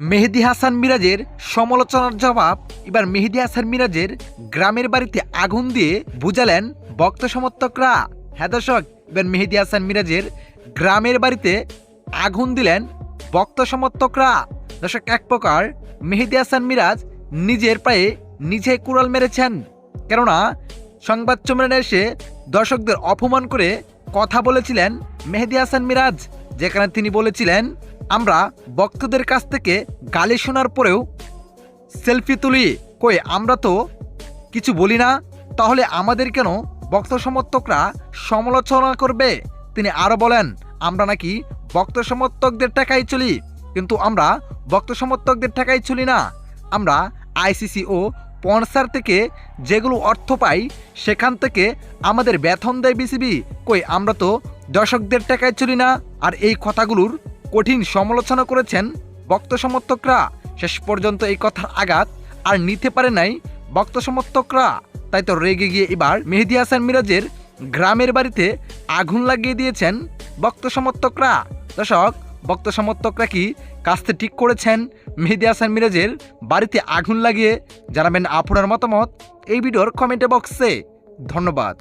মেহেদি হাসান মিরাজের সমালোচনার জবাব এবার মেহেদি হাসান মিরাজের গ্রামের বাড়িতে আগুন দিয়ে বুঝালেন ভক্ত সমর্থকরা। হ্যাঁ দর্শক, এবার মেহেদি হাসান মিরাজের গ্রামের বাড়িতে আগুন দিলেন ভক্ত সমর্থকরা। দর্শক, এক প্রকার মেহেদি হাসান মিরাজ নিজের পায়ে নিজে কুড়াল মেরেছেন। কেননা সংবাদ সম্মেলনে এসে দর্শকদের অপমান করে কথা বলেছিলেন মেহেদি হাসান মিরাজ, যেখানে তিনি বলেছিলেন আমরা ভক্তদের কাছ থেকে গালি শোনার পরেও সেলফি তুলি, কই, আমরা তো কিছু বলি না, তাহলে আমাদের কেন ভক্ত সমর্থকরা সমালোচনা করবে? তিনি আরও বলেন, আমরা নাকি ভক্ত সমর্থকদের টাকাই চলি, কিন্তু আমরা ভক্ত সমর্থকদের টাকাই চলি না। আমরা আইসিসি ও পনসার থেকে যেগুলো অর্থ পাই, সেখান থেকে আমাদের বেতন দেয় বিসিবি। কই, আমরা তো দর্শকদের টাকায় চলি না, আর এই কথাগুলোর কঠিন সমালোচনা করেছেন ভক্ত সমর্থকরা। শেষ পর্যন্ত এই কথার আঘাত আর নিতে পারে নাই ভক্ত সমর্থকরা। তাই তো রেগে গিয়ে এবার মেহেদি হাসান মিরাজের গ্রামের বাড়িতে আগুন লাগিয়ে দিয়েছেন ভক্ত সমর্থকরা। দর্শক, ভক্ত সমর্থকরা কি কাজটা ঠিক করেছেন? মেহেদি হাসান মিরাজের বাড়িতে আগুন লাগিয়ে জানাবেন আপনার মতামত এই ভিডিওর কমেন্ট বক্সে। ধন্যবাদ।